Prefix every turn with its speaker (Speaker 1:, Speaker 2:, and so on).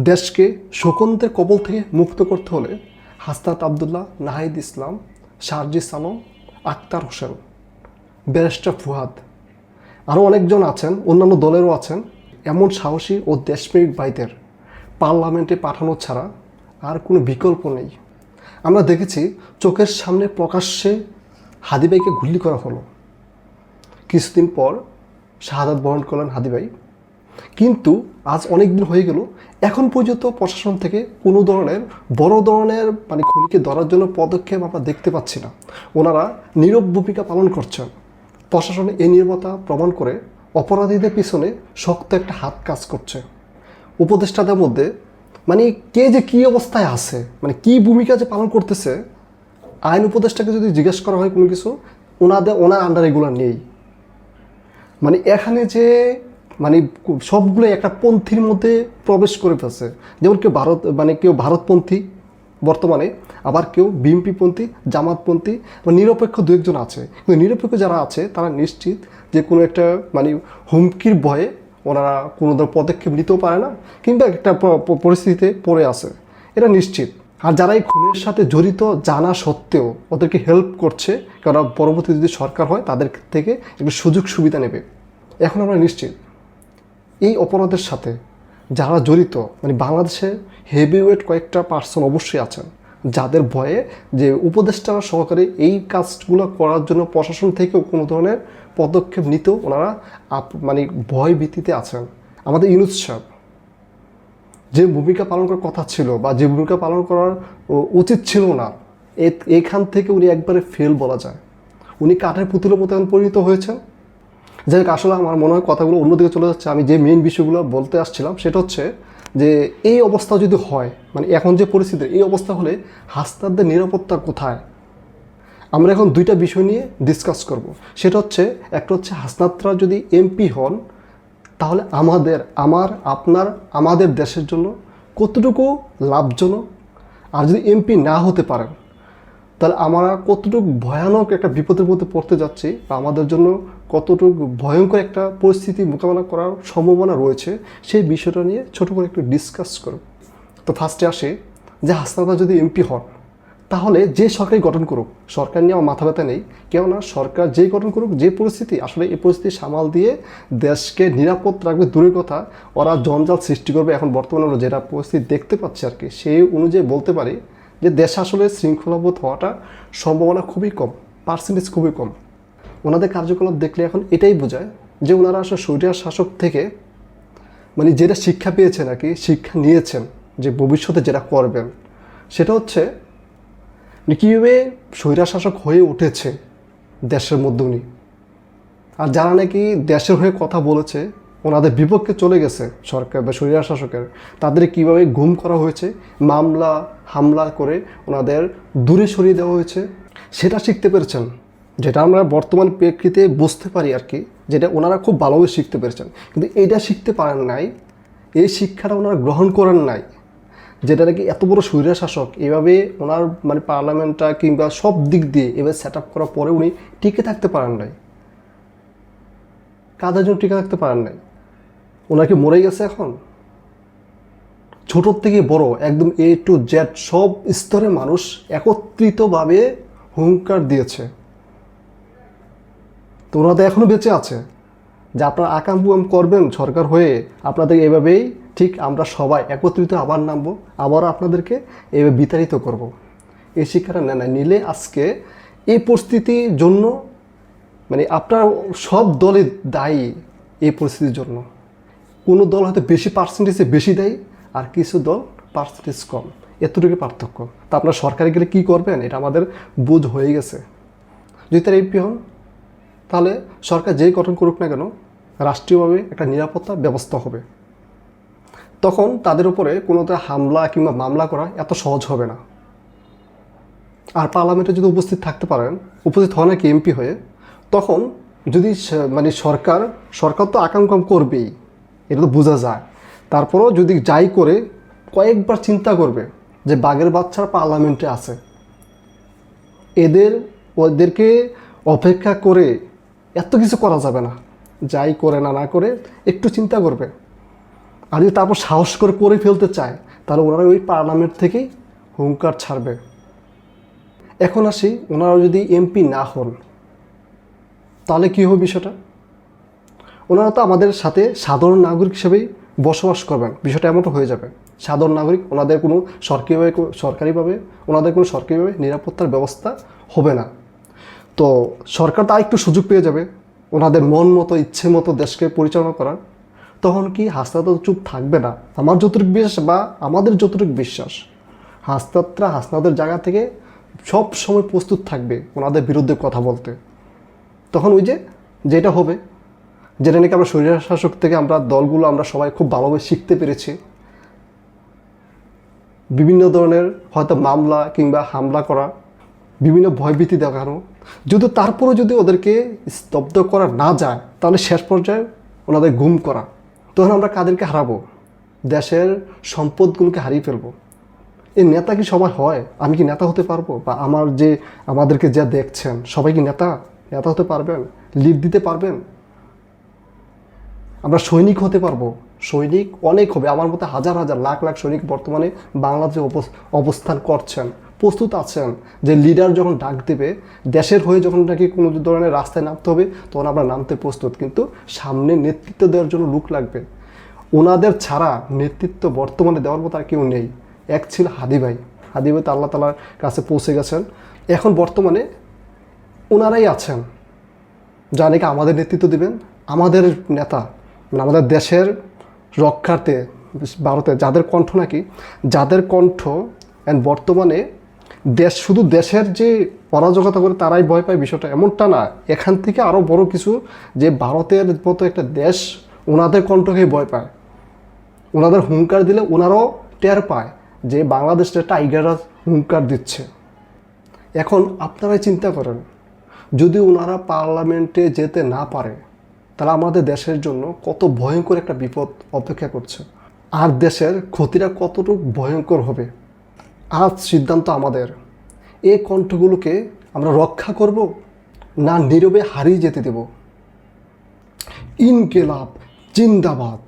Speaker 1: দেশকে শোকন্তের কবল থেকে মুক্ত করতে হলে হাসনাত আবদুল্লাহ নাহিদ ইসলাম, শারজি সানম আক্তার হোসেন, ব্যারিস্টার ফুহাদ, আরও অনেকজন আছেন, অন্যান্য দলেরও আছেন। এমন সাহসী ও দেশপ্রেমিক ভাইদের পার্লামেন্টে পাঠানো ছাড়া আর কোনো বিকল্প নেই। আমরা দেখেছি চোখের সামনে প্রকাশ্যে হাদিবাইকে গুলি করা হলো। কিছুদিন পর শাহাদাত বরণ করলেন হাদিবাই। কিন্তু আজ অনেক দিন হয়ে গেল, এখন পর্যন্ত প্রশাসন থেকে কোনো ধরনের বড় ধরনের মানে খুনিকে ধরার জন্য পদক্ষেপ আমরা দেখতে পাচ্ছি না। ওনারা নীরব ভূমিকা পালন করছেন। প্রশাসনের এই নির্মতা প্রমাণ করে অপরাধীদের পিছনে শক্ত একটা হাত কাজ করছে। উপদেষ্টাদের মধ্যে মানে কে যে কী অবস্থায় আছে মানে কি ভূমিকা যে পালন করতেছে, আইন উপদেষ্টাকে যদি জিজ্ঞেস করা হয় কোনো কিছু, ওনাদের, ওনার আন্ডার এগুলো নেই। মানে এখানে যে মানে সবগুলো একটা পন্থীর মধ্যে প্রবেশ করে ফেলছে। যেমন কেউ ভারত মানে কেউ ভারতপন্থী বর্তমানে, আবার কেউ বিএমপিপন্থী জামাতপন্থী নিরপেক্ষ দু একজন আছে। কিন্তু নিরপেক্ষ যারা আছে, তারা নিশ্চিত যে কোনো একটা মানে হুমকির ভয়ে ওনারা কোনো ধরনের পদক্ষেপ নিতেও পারে না, কিংবা একটা পরিস্থিতিতে পড়ে আছে। এটা নিশ্চিত। আর যারা এই খুনের সাথে জড়িত জানা সত্ত্বেও ওদেরকে হেল্প করছে কারণ পরবর্তী যদি সরকার হয়, তাদের থেকে একটু সুযোগ সুবিধা নেবে। এখন আমরা নিশ্চিত। এই অপরাধের সাথে যারা জড়িত মানে বাংলাদেশে হেভিওয়েট কয়েকটা পার্সন অবশ্যই আছেন, যাদের ভয়ে যে উপদেষ্টা সহকারে এই কাজগুলো করার জন্য প্রশাসন থেকেও কোনো ধরনের পদক্ষেপ নিতেও ওনারা আপ মানে ভয় ভীতিতে আছেন। আমাদের ইউনুস সাহেব, যে ভূমিকা পালন করার কথা ছিল বা যে ভূমিকা পালন করার উচিত ছিল না এখান থেকে উনি একবারে ফেল বলা যায়। উনি কাঠের পুতুলের মতো এখন পরিণত হয়েছেন। যাই আসলে আমার মনে হয় কথাগুলো অন্যদিকে চলে যাচ্ছে। আমি যে মেইন বিষয়গুলো বলতে আসছিলাম, সেটা হচ্ছে যে এই অবস্থা যদি হয় মানে এখন যে পরিস্থিতি এই অবস্থা হলে হাসতাদের নিরাপত্তা কোথায়? আমরা এখন দুইটা বিষয় নিয়ে ডিসকাস করব। সেটা হচ্ছে, একটা হচ্ছে হাসনাতরা যদি এমপি হন, তাহলে আমাদের, আমার, আপনার, আমাদের দেশের জন্য কতটুকু লাভজনক? আর যদি এমপি না হতে পারেন তাহলে আমরা কতটুকু ভয়ানক একটা বিপদের মধ্যে পড়তে যাচ্ছি বা আমাদের জন্য কতটুকু ভয়ঙ্কর একটা পরিস্থিতি মোকাবেলা করার সম্ভাবনা রয়েছে, সেই বিষয়টা নিয়ে ছোট করে একটু ডিসকাস করব। তো ফার্স্টে আসে, যে হাসনাতা যদি এমপি হন, তাহলে যে সরকারই গঠন করুক, সরকার নিয়ে আমার মাথা ব্যথা নেই, কেননা সরকার যেই গঠন করুক, যে পরিস্থিতি, আসলে এই পরিস্থিতি সামাল দিয়ে দেশকে নিরাপদ রাখবে দূরের কথা, ওরা জঞ্জাল সৃষ্টি করবে এখন বর্তমানে আমরা যেটা পরিস্থিতি দেখতে পাচ্ছি আর কি, সেই অনুযায়ী বলতে পারি যে দেশে আসলে শৃঙ্খলাবোধ হওয়াটা সম্ভাবনা খুবই কম পার্সেন্টেজ খুবই কম। ওনাদের কার্যকলাপ দেখলে এখন এটাই বোঝায় যে ওনারা আসলে স্বৈরার শাসক থেকে মানে যেটা শিক্ষা পেয়েছেন আর কি, শিক্ষা নিয়েছেন যে ভবিষ্যতে যেটা করবেন, সেটা হচ্ছে কীভাবে স্বৈরা শাসক হয়ে উঠেছে দেশের মধ্যে উনি। আর যারা নাকি দেশের হয়ে কথা বলেছে ওনাদের বিপক্ষে চলে গেছে সরকার বা স্বৈরা শাসকের। তাদের কীভাবে গুম করা হয়েছে, মামলা, হামলা করে ওনাদের দূরে সরিয়ে দেওয়া হয়েছে, সেটা শিখতে পেরেছেন। যেটা আমরা বর্তমান প্রেক্ষিতে বুঝতে পারি আর কি, যেটা ওনারা খুব ভালোভাবে শিখতে পেরেছেন। কিন্তু এটা শিখতে পারেন নাই, এই শিক্ষাটা ওনারা গ্রহণ করেন নাই। যেটা নাকি এত বড় স্বৈরা শাসক, এভাবে ওনার মানে পার্লামেন্টটা কিংবা সব দিক দিয়ে এভাবে সেট আপ করার পরে উনি টিকে থাকতে পারেন নাই। কাদের জন্য টিকে থাকতে পারেন নাই? ওনার কি মরে গেছে এখন। ছোটোর থেকে বড়, একদম এ টু জেড সব স্তরে মানুষ একত্রিতভাবে হুঙ্কার দিয়েছে। তো ওনারা তো এখনও বেঁচে আছে। যে আপনারা আকাম বুকাম করবেন সরকার হয়ে আপনাদের এভাবেই ঠিক আমরা সবাই একত্রিত আবার নামবো আবার আপনাদেরকে এভাবে বিতাড়িত করব। এই শিক্ষাটা নেন না, নিলে আজকে এই পরিস্থিতির জন্য মানে আপনার সব দলে দায়ী এই পরিস্থিতির জন্য। কোনো দল হয়তো বেশি পার্সেন্টেজে বেশি দেয় আর কিছু দল পার্সেন্টেজ কম। এতটুকু পার্থক্য। তা আপনার সরকারে গেলে কী করবেন? এটা আমাদের বুঝ হয়ে গেছে। যদি তার এমপি হন, তাহলে সরকার যেই গঠন করুক না কেন, রাষ্ট্রীয়ভাবে একটা নিরাপত্তা ব্যবস্থা হবে। তখন তাদের উপরে কোনো হামলা কিংবা মামলা করা এত সহজ হবে না। আর পার্লামেন্টে যদি উপস্থিত থাকতে পারেন, উপস্থিত হন নাকি এমপি হয়ে, তখন যদি মানে সরকার সরকার তো আকাঙ্ক্ষা করবেই। এটা তো বোঝা যায়। তারপরও যদি যাই করে কয়েকবার চিন্তা করবে যে বাঘের বাচ্চার পার্লামেন্টে আছে। এদের, ওদেরকে অপেক্ষা করে এত কিছু করা যাবে না। যাই করে না না করে একটু চিন্তা করবে। আর যদি তারপর সাহস করে করে ফেলতে চায়, তাহলে ওনারা ওই পার্লামেন্ট থেকেই হুঙ্কার ছাড়বে। এখন আসি ওনারা যদি এমপি না হন, তাহলে কী হবে বিষয়টা? ওনারা তো আমাদের সাথে সাধারণ নাগরিক হিসেবেই বসবাস করবেন। বিষয়টা এমনটা হয়ে যাবে। সাধারণ নাগরিক, ওনাদের কোনো সরকারিভাবে সরকারিভাবে, ওনাদের কোনো সরকারিভাবে নিরাপত্তার ব্যবস্থা হবে না। তো সরকার তা একটু সুযোগ পেয়ে যাবে। ওনাদের মন মতো, ইচ্ছে মতো দেশকে পরিচালনা করার। তখন কি হাসনাত চুপ থাকবে না? আমার যতটুকু বিশ্বাস বা আমাদের যতটুকু বিশ্বাস, হাসনাতরা হাসনাদের জায়গা থেকে সব সময় প্রস্তুত থাকবে ওনাদের বিরুদ্ধে কথা বলতে। তখন ওই যে যেটা হবে যেটা নাকি আমরা শরীর শাসক থেকে আমরা দলগুলো আমরা সবাই খুব ভালোভাবে শিখতে পেরেছি। বিভিন্ন ধরনের হয়তো মামলা কিংবা হামলা করা, বিভিন্ন ভয়ভীতি দেখানো। যদি তারপরেও যদি ওদেরকে স্তব্ধ করা না যায়, তাহলে শেষ পর্যায়ে ওনাদের গুম করা। তখন আমরা কাদেরকে হারাবো? দেশের সম্পদগুলোকে হারিয়ে ফেলব? এই নেতা কি সবাই হয়? আমি কি নেতা হতে পারব? বা আমার যে আমাদেরকে যা দেখছেন, সবাই কি নেতা? নেতা হতে পারবেন? লিড দিতে পারবেন? আমরা সৈনিক হতে পারব। সৈনিক অনেক হবে। আমার মতে হাজার হাজার, লাখ লাখ সৈনিক বর্তমানে বাংলাদেশে অবস- অবস্থান করছেন। প্রস্তুত আছেন যে লিডার যখন ডাক দেবে, দেশের হয়ে যখন নাকি কোনো ধরনের রাস্তায় নামতে হবে, তখন আমরা নামতে প্রস্তুত। কিন্তু সামনে নেতৃত্ব দেওয়ার জন্য লোক লাগবে। ওনাদের ছাড়া নেতৃত্ব বর্তমানে দেওয়ার মতো আর কেউ নেই। এক ছিল হাদি ভাই। হাদি ভাই তো আল্লাহ তালার কাছে পৌঁছে গেছেন। এখন বর্তমানে ওনারাই আছেন। যা নাকি আমাদের নেতৃত্ব দিবেন, আমাদের নেতা। মানে আমাদের দেশের রক্ষার্থে, ভারতে যাদের কণ্ঠ নাকি, যাদের কণ্ঠ অ্যান্ড বর্তমানে দেশ, শুধু দেশের যে অরাজকতা করে তারাই ভয় পায় বিষয়টা এমনটা না। এখান থেকে আরও বড় কিছু যে ভারতের মতো একটা দেশ ওনাদের কণ্ঠকেই ভয় পায়। ওনাদের হুঙ্কার দিলে ওনারাও টের পায় যে বাংলাদেশটা টাইগাররা হুঙ্কার দিচ্ছে। এখন আপনারাই চিন্তা করেন, যদি ওনারা পার্লামেন্টে যেতে না পারে তাহলে আমাদের দেশের জন্য কত ভয়ঙ্কর একটা বিপদ অপেক্ষা করছে। আর দেশের ক্ষতিটা কতটুকু ভয়ঙ্কর হবে, আজ সিদ্ধান্ত আমাদের। এই কণ্ঠগুলোকে আমরা রক্ষা করব না নীরবে হারিয়ে যেতে দেব। ইনকেলাব, জিন্দাবাদ।